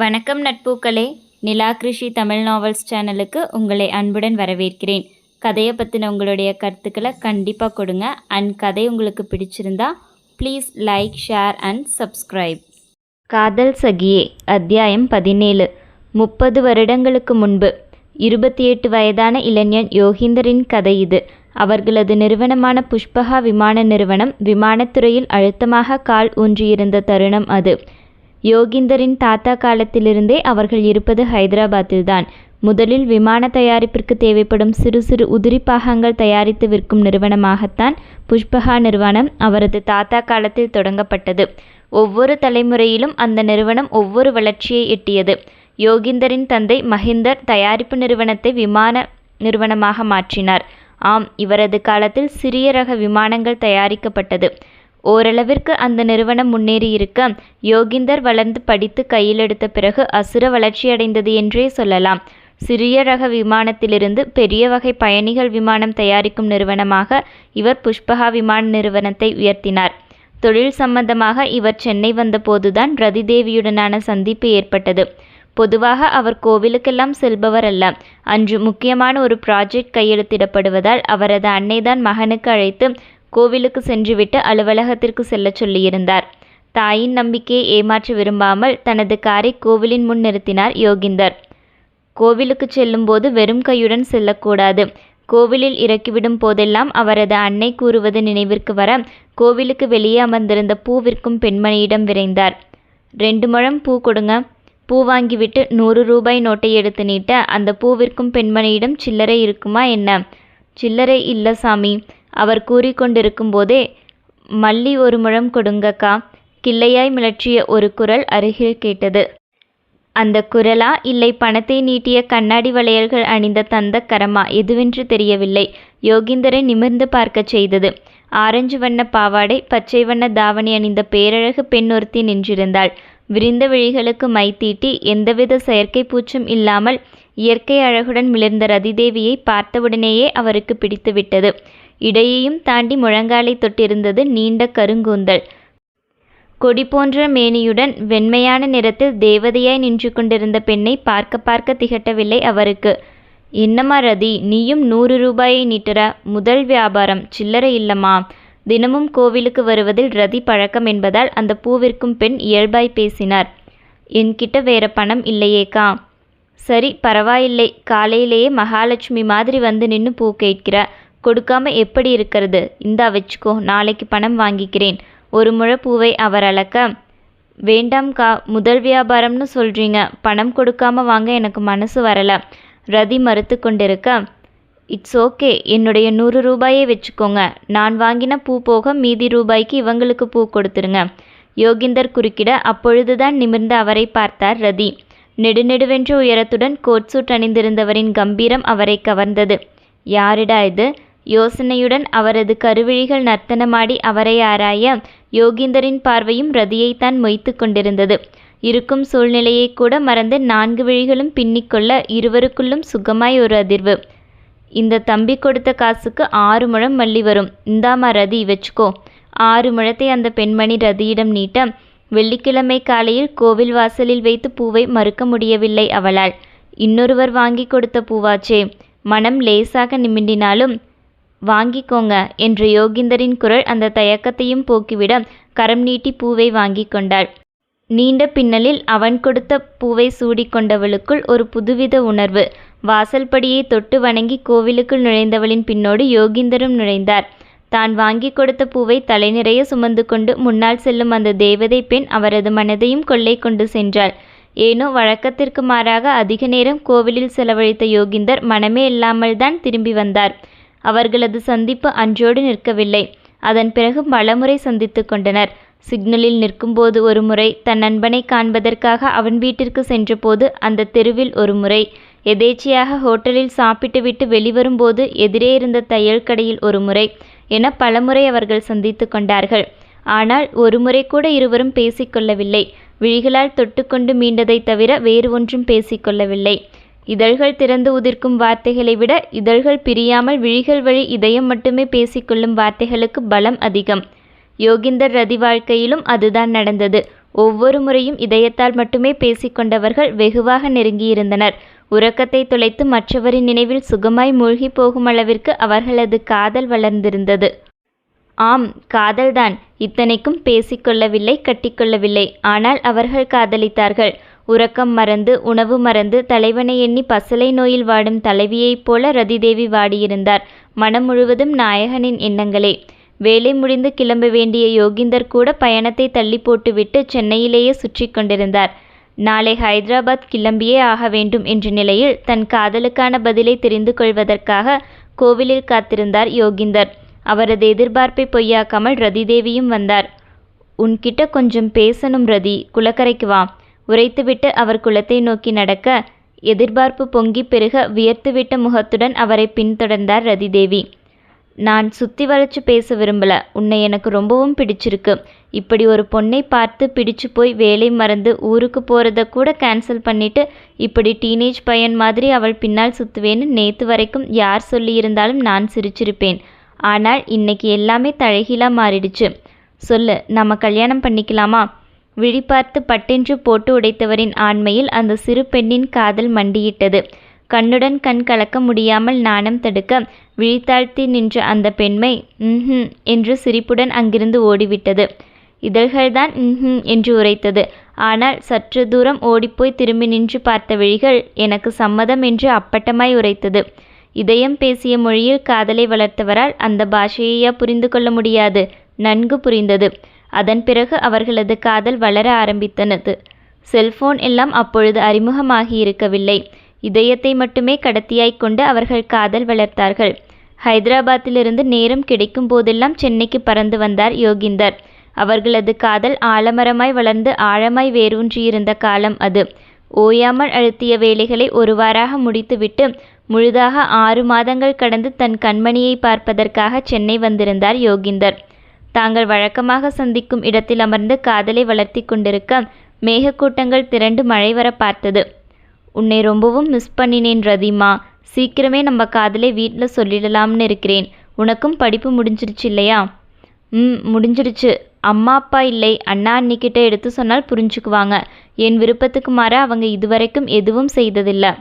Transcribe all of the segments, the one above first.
வணக்கம் நட்பூக்களே. நிலா கிருஷி தமிழ் நாவல்ஸ் சேனலுக்கு உங்களை அன்புடன் வரவேற்கிறேன். கதையை பற்றின உங்களுடைய கருத்துக்களை கண்டிப்பாக கொடுங்க. அண்ட் கதை உங்களுக்கு பிடிச்சிருந்தா please like share and subscribe Kadhal Sakiye அத்தியாயம் பதினேழு. முப்பது வருடங்களுக்கு முன்பு இருபத்தி எட்டு வயதான இளைஞன் யோகிந்தரின் கதை இது. அவர்களது நிறுவனமான புஷ்பகா விமான நிறுவனம் விமானத்துறையில் அழுத்தமாக கால் ஊன்றியிருந்த தருணம் அது. யோகிந்தரின் தாத்தா காலத்திலிருந்தே அவர்கள் இருப்பது ஹைதராபாத்தில்தான். முதலில் விமான தயாரிப்பிற்கு தேவைப்படும் சிறு சிறு உதிரி பாகங்கள் தயாரித்து விற்கும் நிறுவனமாகத்தான் புஷ்பகா நிறுவனம் அவரது தாத்தா காலத்தில் தொடங்கப்பட்டது. ஒவ்வொரு தலைமுறையிலும் அந்த நிறுவனம் ஒவ்வொரு வளர்ச்சியை எட்டியது. யோகிந்தரின் தந்தை மஹிந்தர் தயாரிப்பு நிறுவனத்தை விமான நிறுவனமாக மாற்றினார். ஆம் இவரது காலத்தில் சிறிய ரக விமானங்கள் தயாரிக்கப்பட்டது. ஓரளவிற்கு அந்த நிறுவனம் முன்னேறியிருக்க யோகிந்தர் வளர்ந்து படித்து கையிலெடுத்த பிறகு அசுர வளர்ச்சியடைந்தது என்றே சொல்லலாம். சிறிய ரக விமானத்திலிருந்து பெரிய வகை பயணிகள் விமானம் தயாரிக்கும் நிறுவனமாக இவர் புஷ்பகா விமான நிறுவனத்தை உயர்த்தினார். தொழில் சம்பந்தமாக இவர் சென்னை வந்தபோதுதான் ரதிதேவியுடனான சந்திப்பு ஏற்பட்டது. பொதுவாக அவர் கோவிலுக்கெல்லாம் செல்பவர் அல்ல. அன்று முக்கியமான ஒரு ப்ராஜெக்ட் கையெழுத்திடப்படுவதால் அவரது அன்னைதான் மகனுக்கு அழைத்து கோவிலுக்கு சென்றுவிட்டு அலுவலகத்திற்கு செல்லச் சொல்லியிருந்தார். தாயின் நம்பிக்கையை ஏமாற்ற விரும்பாமல் தனது காரை கோவிலின் முன் நிறுத்தினார் யோகிந்தர். கோவிலுக்கு செல்லும்போது வெறும் கையுடன் செல்லக்கூடாது. கோவிலில் இறக்கிவிடும் போதெல்லாம் அவரது அன்னை கூறுவது நினைவிற்கு வர கோவிலுக்கு வெளியே அமர்ந்திருந்த பூ விற்கும் பெண்மணியிடம் விரைந்தார். ரெண்டு முழம் பூ கொடுங்க. பூ வாங்கிவிட்டு நூறு ரூபாய் நோட்டை எடுத்து நீட்ட அந்த பூ விற்கும் பெண்மணியிடம் சில்லறை இருக்குமா என்ன? சில்லறை இல்லை சாமி. அவர் கூறிக்கொண்டிருக்கும் போதே மல்லி ஒரு முழம் கொடுங்கக்கா. கிள்ளையாய் மிளற்றிய ஒரு குரல் அருகில் கேட்டது. அந்த குரலா இல்லை பணத்தை நீட்டிய கண்ணாடி வளையல்கள் அணிந்த தந்த கரமா? எதுவென்று தெரியவில்லை. யோகிந்தரை நிமிர்ந்து பார்க்கச் செய்தது. ஆரஞ்சு வண்ண பாவாடை பச்சை வண்ண தாவணி அணிந்த பேரழகு பெண் ஒருத்தி நின்றிருந்தாள். விரிந்த விழிகளுக்கு மைத்தீட்டி எந்தவித செயற்கை பூச்சும் இல்லாமல் இயற்கை அழகுடன் மிளர்ந்த ரதிதேவியை பார்த்தவுடனேயே அவருக்கு பிடித்துவிட்டது. இடையையும் தாண்டி முழங்காலை தொட்டிருந்தது நீண்ட கருங்கூந்தல். கொடி போன்ற மேனியுடன் வெண்மையான நிறத்தில் தேவதையாய் நின்று கொண்டிருந்த பெண்ணை பார்க்க பார்க்க திகட்டவில்லை அவருக்கு. என்னம்மா ரதி நீயும் நூறு ரூபாயை நீட்டுற. முதல் வியாபாரம். சில்லறை இல்லம்மா. தினமும் கோவிலுக்கு வருவதில் ரதி பழக்கம் என்பதால் அந்த பூவிற்கும் பெண் இயல்பாய் பேசினார். என்கிட்ட வேற பணம் இல்லையேக்கா. சரி பரவாயில்லை. காலையிலேயே மகாலட்சுமி மாதிரி வந்து நின்று பூ கேட்கிற. கொடுக்காம எப்படி இருக்கிறது? இந்தா வச்சுக்கோ நாளைக்கு பணம் வாங்கிக்கிறேன். ஒரு முழப்பூவை அவர் அளக்க வேண்டாம்க்கா முதல் வியாபாரம்னு சொல்கிறீங்க பணம் கொடுக்காம வாங்க எனக்கு மனசு வரல. ரதி மறுத்து கொண்டிருக்க இட்ஸ் ஓகே என்னுடைய நூறு ரூபாயை வச்சுக்கோங்க. நான் வாங்கின பூ போக மீதி ரூபாய்க்கு இவங்களுக்கு பூ கொடுத்துருங்க. யோகிந்தர் குறுக்கிட அப்பொழுதுதான் நிமிர்ந்து அவரை பார்த்தார் ரதி. நெடுநெடுவென்ற உயரத்துடன் கோட் சூட் அணிந்திருந்தவரின் கம்பீரம் அவரை கவர்ந்தது. யாரிடா இது? யோசனையுடன் அவரது கருவிழிகள் நர்த்தனமாடி அவரை ஆராய யோகிந்தரின் பார்வையும் ரதியைத்தான் மொய்த்து கொண்டிருந்தது. இருக்கும் சூழ்நிலையை கூட மறந்து நான்கு விழிகளும் பின்னிக்கொள்ள இருவருக்குள்ளும் சுகமாய் ஒரு அதிர்வு. இந்த தம்பி கொடுத்த காசுக்கு ஆறு முழம் மல்லி வரும். இந்தாமா ரதி வச்சுக்கோ. ஆறு முழத்தை அந்த பெண்மணி ரதியிடம் நீட்ட வெள்ளிக்கிழமை காலையில் கோவில் வாசலில் வைத்து பூவை மறுக்க முடியவில்லை அவளால். இன்னொருவர் வாங்கி கொடுத்த பூவாச்சே. மனம் லேசாக நிமிண்டினாலும் வாங்கிக்கோங்க என்ற யோகிந்தரின் குரல் அந்த தயக்கத்தையும் போக்கிவிட கரம் நீட்டி பூவை வாங்கி கொண்டாள். நீண்ட பின்னலில் அவன் கொடுத்த பூவை சூடிக்கொண்டவளுக்குள் ஒரு புதுவித உணர்வு. வாசல்படியை தொட்டு வணங்கி கோவிலுக்குள் நுழைந்தவளின் பின்னோடு யோகிந்தரும் நுழைந்தார். தான் வாங்கி கொடுத்த பூவை தலை நிறைய சுமந்து கொண்டு முன்னால் செல்லும் அந்த தேவதை பெண் அவரது மனதையும் கொள்ளை கொண்டு சென்றாள். ஏனோ வழக்கத்திற்கு மாறாக அதிக நேரம் கோவிலில் செலவழித்த யோகிந்தர் மனமே இல்லாமல்தான் திரும்பி வந்தார். அவர்களது சந்திப்பு அன்றோடு நிற்கவில்லை. அதன் பிறகு பலமுறை சந்தித்து கொண்டனர். சிக்னலில் நிற்கும்போது ஒரு முறை தன் நண்பனை காண்பதற்காக அவன் வீட்டிற்கு சென்றபோது அந்த தெருவில் ஒரு முறை எதேச்சியாக ஹோட்டலில் சாப்பிட்டுவிட்டு வெளிவரும்போது எதிரே இருந்த தையல் கடையில் ஒரு முறை என பலமுறை அவர்கள் சந்தித்து கொண்டார்கள். ஆனால் ஒரு முறை கூட இருவரும் பேசிக்கொள்ளவில்லை விழிகளால் தொட்டுக்கொண்டு மீண்டதைத் தவிர வேறு ஒன்றும் பேசிக்கொள்ளவில்லை இதழ்கள் திறந்து உதிர்க்கும் வார்த்தைகளை விட இதழ்கள் பிரியாமல் விழிகள் வழி இதயம் மட்டுமே பேசிக்கொள்ளும் வார்த்தைகளுக்கு பலம் அதிகம். யோகிந்தர் ரதி வாழ்க்கையிலும் அதுதான் நடந்தது. ஒவ்வொரு முறையும் இதயத்தால் மட்டுமே பேசிக்கொண்டவர்கள் வெகுவாக நெருங்கியிருந்தனர். உறக்கத்தை தொலைத்து மற்றவரின் நினைவில் சுகமாய் மூழ்கிப் போகும் அளவிற்கு அவர்களது காதல் வளர்ந்திருந்தது. ஆம் காதல்தான். இத்தனைக்கும் பேசிக்கொள்ளவில்லை கட்டிக்கொள்ளவில்லை. ஆனால் அவர்கள் காதலித்தார்கள். உறக்கம் மறந்து உணவு மறந்து தலைவனை எண்ணி பசலை நோயில் வாடும் தலைவியைப் போல ரதிதேவி வாடியிருந்தார். மனம் முழுவதும் நாயகனின் எண்ணங்களே. வேலை முடிந்து கிளம்ப வேண்டிய யோகிந்தர் கூட பயணத்தை தள்ளி போட்டுவிட்டு சென்னையிலேயே சுற்றி கொண்டிருந்தார். நாளை ஹைதராபாத் கிளம்பியே ஆக வேண்டும் என்ற நிலையில் தன் காதலுக்கான பதிலை தெரிந்து கொள்வதற்காக கோவிலில் காத்திருந்தார் யோகிந்தர். அவரது எதிர்பார்ப்பை பொய்யாக்காமல் ரதிதேவியும் வந்தார். உன்கிட்ட கொஞ்சம் பேசணும் ரதி குளக்கரைக்கு வா. உரைத்துவிட்டு அவர் குளத்தை நோக்கி நடக்க எதிர்பார்ப்பு பொங்கி பெருக வியர்த்துவிட்ட முகத்துடன் அவரை பின்தொடர்ந்தார் ரதிதேவி. நான் சுத்தி வளைச்சு பேச விரும்பல. உன்னை எனக்கு ரொம்பவும் பிடிச்சிருக்கு. இப்படி ஒரு பொண்ணை பார்த்து பிடிச்சு போய் வேலை மறந்து ஊருக்கு போகிறத கூட கேன்சல் பண்ணிட்டு இப்படி டீனேஜ் பையன் மாதிரி அவள் பின்னால் சுத்துவேன்னு நேத்து வரைக்கும் யார் சொல்லியிருந்தாலும் நான் சிரிச்சிருப்பேன். ஆனால் இன்னைக்கு எல்லாமே தழகிலாக மாறிடுச்சு. சொல்லு நம்ம கல்யாணம் பண்ணிக்கலாமா? விழி பார்த்து பட்டென்று போட்டு உடைத்தவரின் ஆண்மையில் அந்த சிறு பெண்ணின் காதல் மண்டியிட்டது. கண்ணுடன் கண் கலக்க முடியாமல் நாணம் தடுக்க விழித்தாழ்த்தி நின்ற அந்த பெண்மை ம் என்று சிரிப்புடன் அங்கிருந்து ஓடிவிட்டது. இதழ்கள்தான் ம்ஹும் என்று உரைத்தது. ஆனால் சற்று தூரம் ஓடிப்போய் திரும்பி நின்று பார்த்த விழிகள் எனக்கு சம்மதம் என்று அப்பட்டமாய் உரைத்தது. இதயம் பேசிய மொழியில் காதலை வளர்த்தவரால் அந்த பாஷையா புரிந்து கொள்ள முடியாது. நன்கு புரிந்தது. அதன் பிறகு அவர்களது காதல் வளர ஆரம்பித்தனது. செல்போன் எல்லாம் அப்பொழுது அறிமுகமாகி இருக்கவில்லை இதயத்தை மட்டுமே கடத்தியாய்க் கொண்டு அவர்கள் காதல் வளர்த்தார்கள். ஹைதராபாத்திலிருந்து நேரம் கிடைக்கும் போதெல்லாம் சென்னைக்கு பறந்து வந்தார் யோகிந்தர். அவர்களது காதல் ஆலமரமாய் வளர்ந்து ஆழமாய் வேரூன்றியிருந்த காலம் அது. ஓயாமல் அழுத்திய வேலைகளை ஒருவாராக முடித்துவிட்டு முழுதாக ஆறு மாதங்கள் கடந்து தன் கண்மணியை பார்ப்பதற்காக சென்னை வந்திருந்தார் யோகிந்தர். தாங்கள் வழக்கமாக சந்திக்கும் இடத்தில் அமர்ந்து காதலை வளர்த்தி கொண்டிருக்க மேகக்கூட்டங்கள் திரண்டு மழை வர பார்த்தது. உன்னை ரொம்பவும் மிஸ் பண்ணினேன் ரதிமா. சீக்கிரமே நம்ம காதலை வீட்டில் சொல்லிடலாம்னு இருக்கிறேன். உனக்கும் படிப்பு முடிஞ்சிருச்சு இல்லையா? ம் முடிஞ்சிடுச்சு. அம்மா அப்பா இல்லை. அண்ணா அன்னிக்கிட்ட எடுத்து சொன்னால் புரிஞ்சுக்குவாங்க. என் விருப்பத்துக்கு மாற அவங்க இதுவரைக்கும் எதுவும் செய்ததில்லை.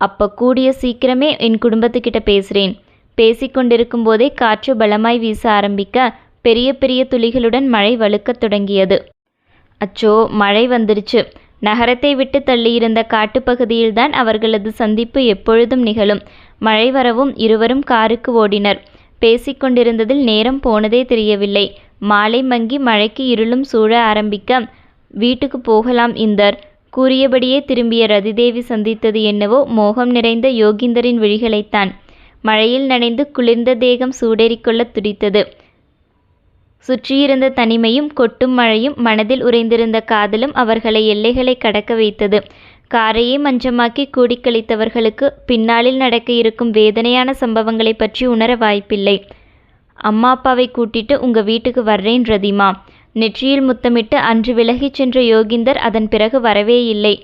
அப்போ கூடிய சீக்கிரமே என் குடும்பத்துக்கிட்ட பேசுகிறேன். பேசிக்கொண்டிருக்கும் போதே காற்று பலமாய் வீச ஆரம்பிக்க பெரிய பெரிய துளிகளுடன் மழை வழுக்கத் தொடங்கியது. அச்சோ மழை வந்துருச்சு. நகரத்தை விட்டு தள்ளியிருந்த காட்டுப்பகுதியில்தான் அவர்களது சந்திப்பு எப்பொழுதும் நிகழும். மழை வரவும் இருவரும் காருக்கு ஓடினர். பேசிக்கொண்டிருந்ததில் நேரம் போனதே தெரியவில்லை. மாலை மங்கி மழைக்கு இருளும் சூழ ஆரம்பிக்க வீட்டுக்கு போகலாம் இந்தர் கூறியபடியே திரும்பிய ரதிதேவி சந்தித்தது என்னவோ மோகம் நிறைந்த யோகிந்தரின் விழிகளைத்தான். மழையில் நனைந்து குளிர்ந்த தேகம் சூடேறிக்கொள்ள துடித்தது. சுற்றியிருந்த தனிமையும் கொட்டும் மழையும் மனதில் உறைந்திருந்த காதலும் அவர்களை எல்லைகளை கடக்க வைத்தது. காரையே மஞ்சமாக்கி கூடிக்கழித்தவர்களுக்கு பின்னாளில் நடக்க இருக்கும் வேதனையான சம்பவங்களை பற்றி உணர வாய்ப்பில்லை. அம்மா அப்பாவை கூட்டிட்டு உங்க வீட்டுக்கு வர்றேன் ரதிமா. நெற்றியில் முத்தமிட்டு அன்று விலகிச் சென்ற யோகிந்தர் அதன் பிறகு வரவே இல்லை.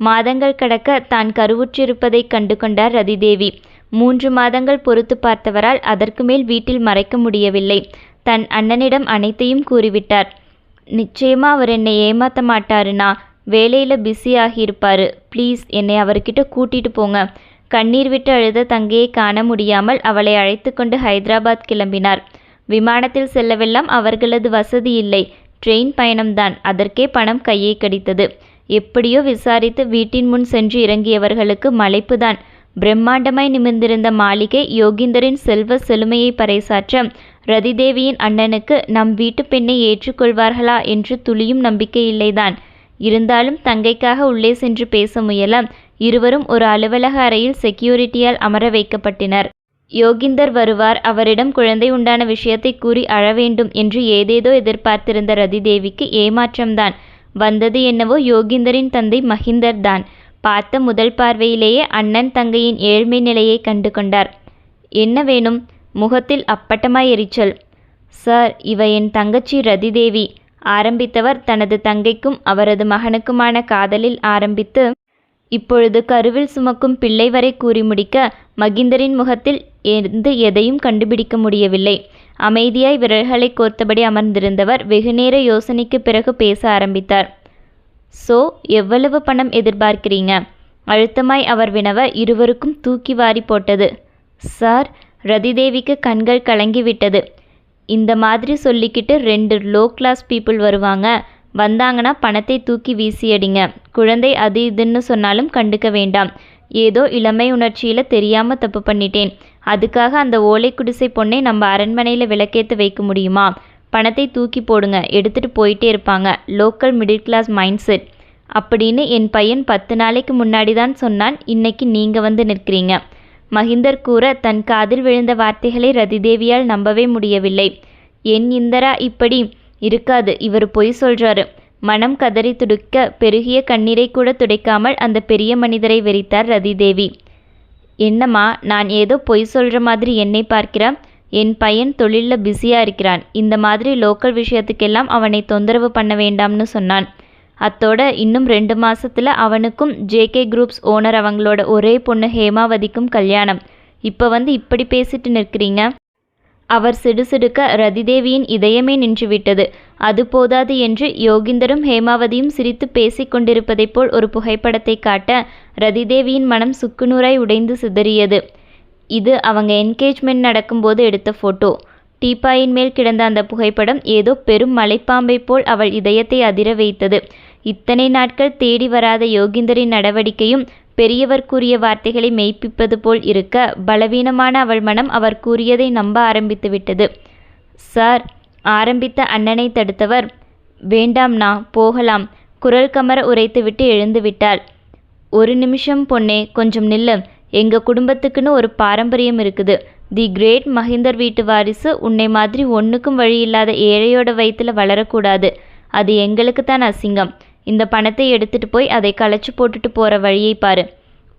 மாதங்கள் கடக்க தான் கருவுற்றிருப்பதைக் கண்டு கொண்டார் ரதிதேவி. மூன்று மாதங்கள் பொறுத்து பார்த்தவரால் அதற்கு மேல் வீட்டில் மறைக்க முடியவில்லை. தன் அண்ணனிடம் அனைத்தையும் கூறிவிட்டார். நிச்சயமா அவர் என்னை ஏமாத்த மாட்டாருண்ணா. வேலையில் பிஸி ஆகியிருப்பாரு ப்ளீஸ் என்னை அவர்கிட்ட கூட்டிட்டு போங்க. கண்ணீர் விட்டு அழுத தங்கையை காண முடியாமல் அவளை அழைத்து கொண்டு ஹைதராபாத் கிளம்பினார். விமானத்தில் செல்லவெல்லாம் அவர்களது வசதி இல்லை. ட்ரெயின் பயணம்தான். அதற்கே பணம் கையை கடித்தது. எப்படியோ விசாரித்து வீட்டின் முன் சென்று இறங்கியவர்களுக்கு மலைப்புதான். பிரம்மாண்டமாய் நிமிர்ந்திருந்த மாளிகை யோகிந்தரின் செல்வ செழுமையை பறைசாற்ற ரதிதேவியின் அண்ணனுக்கு நம் வீட்டு பெண்ணை ஏற்றுக்கொள்வார்களா என்று துளியும் நம்பிக்கை இல்லைதான் இருந்தாலும் தங்கைக்காக உள்ளே சென்று பேச முயல இருவரும் ஒரு அலுவலக அறையில் செக்யூரிட்டியால் அமர வைக்கப்பட்டனர். யோகிந்தர் வருவார். அவரிடம் குழந்தை உண்டான விஷயத்தை கூறி அழ வேண்டும் என்று ஏதேதோ எதிர்பார்த்திருந்த ரதிதேவிக்கு ஏமாற்றம்தான். வந்தது என்னவோ யோகிந்தரின் தந்தை மஹிந்தர் தான் பார்த்த முதல் பார்வையிலேயே அண்ணன் தங்கையின் ஏழ்மை நிலையை கண்டு கொண்டார் என்ன வேணும்? முகத்தில் அப்பட்டமாய் எரிச்சல். சார் இவ என் தங்கச்சி ரதிதேவி. ஆரம்பித்தவர் தனது தங்கைக்கும் அவரது மகனுக்குமான காதலில் ஆரம்பித்து இப்பொழுது கருவில் சுமக்கும் பிள்ளை வரை கூறி முடிக்க மகிந்தரின் முகத்தில் எந்த எதையும் கண்டுபிடிக்க முடியவில்லை. அமைதியாய் விரல்களை கோர்த்தபடி அமர்ந்திருந்தவர் வெகுநேர யோசனைக்கு பிறகு பேச ஆரம்பித்தார். சோ எவ்வளவு பணம் எதிர்பார்க்கிறீங்க? அழுத்தமாய் அவர் வினவ இருவருக்கும் தூக்கி வாரி போட்டது. சார் ரதிதேவிக்கு கண்கள் கலங்கிவிட்டது. இந்த மாதிரி சொல்லிக்கிட்டு ரெண்டு லோ கிளாஸ் பீப்புள் வருவாங்க. வந்தாங்கன்னா பணத்தை தூக்கி வீசியடிங்க. குழந்தை அது இதுன்னு சொன்னாலும் கண்டுக்க வேண்டாம். ஏதோ இளமை உணர்ச்சியில் தெரியாமல் தப்பு பண்ணிட்டேன். அதுக்காக அந்த ஓலை குடிசை பொண்ணை நம்ம அரண்மனையில் விளக்கேற்ற வைக்க முடியுமா? பணத்தை தூக்கி போடுங்க. எடுத்துகிட்டு போயிட்டே இருப்பாங்க. Local middle class mind set அப்படின்னு என் பையன் பத்து நாளைக்கு முன்னாடி தான் சொன்னான். இன்னைக்கு நீங்கள் வந்து நிற்கிறீங்க. மகிந்தர் கூற தன் காதில் விழுந்த வார்த்தைகளை ரதிதேவியால் நம்பவே முடியவில்லை. என் இந்தரா இப்படி இருக்காது இவர் பொய் சொல்றாரு. மனம் கதறி துடுக்க பெருகிய கண்ணீரை கூட துடைக்காமல் அந்த பெரிய மனிதரை வெறித்தார் ரதிதேவி. என்னம்மா நான் ஏதோ பொய் சொல்கிற மாதிரி என்னை பார்க்கிறான். என் பையன் தொழிலில் பிஸியாக இருக்கிறான். இந்த மாதிரி லோக்கல் விஷயத்துக்கெல்லாம் அவனை தொந்தரவு பண்ண வேண்டாம்னு சொன்னான். அத்தோட இன்னும் ரெண்டு மாசத்துல அவனுக்கும் ஜேகே குரூப்ஸ் ஓனர் அவங்களோட ஒரே பொண்ணு ஹேமாவதிக்கும் கல்யாணம். இப்போ வந்து இப்படி பேசிட்டு நிற்கிறீங்க? அவர் சிடுசிடுக்க ரதிதேவியின் இதயமே நின்றுவிட்டது அது போதாது என்று யோகிந்தரும் ஹேமாவதியும் சிரித்து பேசிக் கொண்டிருப்பதைப் போல் ஒரு புகைப்படத்தை காட்ட ரதிதேவியின் மனம் சுக்குநூறாய் உடைந்து சிதறியது. இது அவங்க என்கேஜ்மெண்ட் நடக்கும்போது எடுத்த ஃபோட்டோ டீப்பாயின் மேல் கிடந்த அந்த புகைப்படம் ஏதோ பெரும் மலைப்பாம்பை போல் அவள் இதயத்தை அதிர வைத்தது. இத்தனை நாட்கள் தேடி வராத யோகிந்தரின் நடவடிக்கையும் பெரியவர் கூறிய வார்த்தைகளை மெய்ப்பிப்பது போல் இருக்க பலவீனமான அவள் மனம் அவர் கூறியதை நம்ப ஆரம்பித்து விட்டது. சார் ஆரம்பித்த அண்ணனை தடுத்தவர். வேண்டாம்னா போகலாம். குரல் கமர உரைத்துவிட்டு எழுந்துவிட்டாள் ஒரு நிமிஷம் பொன்னே கொஞ்சம் நில்லு. எங்கள் குடும்பத்துக்குன்னு ஒரு பாரம்பரியம் இருக்குது. தி கிரேட் மஹிந்தர் வீட்டு வாரிசு உன்னை மாதிரி ஒன்றுக்கும் வழி இல்லாத ஏழையோட வயிற்றில் வளரக்கூடாது. அது எங்களுக்கு தான் அசிங்கம். இந்த பணத்தை எடுத்துட்டு போய் அதை களைச்சு போட்டுட்டு போகிற வழியை பாரு.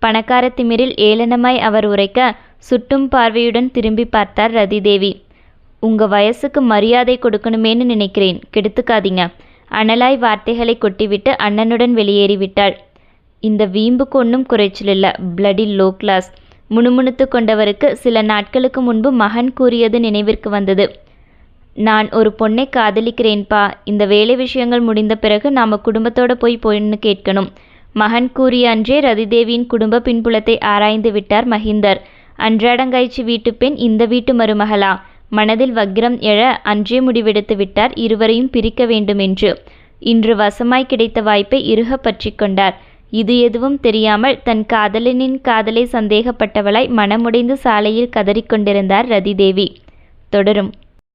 பணக்கார திமிரில் ஏளனமாய் அவர் உரைக்க சுட்டும் பார்வையுடன் திரும்பி பார்த்தார் ரதிதேவி. உங்கள் வயசுக்கு மரியாதை கொடுக்கணுமேன்னு நினைக்கிறேன். கெடுத்துக்காதீங்க. அனலாய் வார்த்தைகளை கொட்டிவிட்டு அண்ணனுடன் வெளியேறிவிட்டாள். இந்த வீம்புக்கு ஒன்றும் குறைச்சல் இல்லை. பிளடி லோ கிளாஸ் முணுமுணுத்து கொண்டவருக்கு சில நாட்களுக்கு முன்பு மகன் கூறியது நினைவிற்கு வந்தது. நான் ஒரு பொண்ணை காதலிக்கிறேன்ப்பா இந்த வேலை விஷயங்கள் முடிந்த பிறகு நாம் குடும்பத்தோட போய் பொண்ணு கேட்கணும். மகன் கூறிய அன்றே ரதிதேவியின் குடும்ப பின்புலத்தை ஆராய்ந்து விட்டார் மஹிந்தர். அன்றாடங்காய்ச்சி வீட்டு பெண் இந்த வீட்டு மருமகளா? மனதில் வக்கிரம் எழ அன்றே முடிவெடுத்து விட்டார். இருவரையும் பிரிக்க வேண்டுமென்று. இன்று வசமாய் கிடைத்த வாய்ப்பை இறுக பற்றி கொண்டார். இது எதுவும் தெரியாமல் தன் காதலனின் காதலை சந்தேகப்பட்டவளாய் மனமுடைந்து சாலையில் கதறிக்கொண்டிருந்தார் ரதிதேவி. தொடரும்.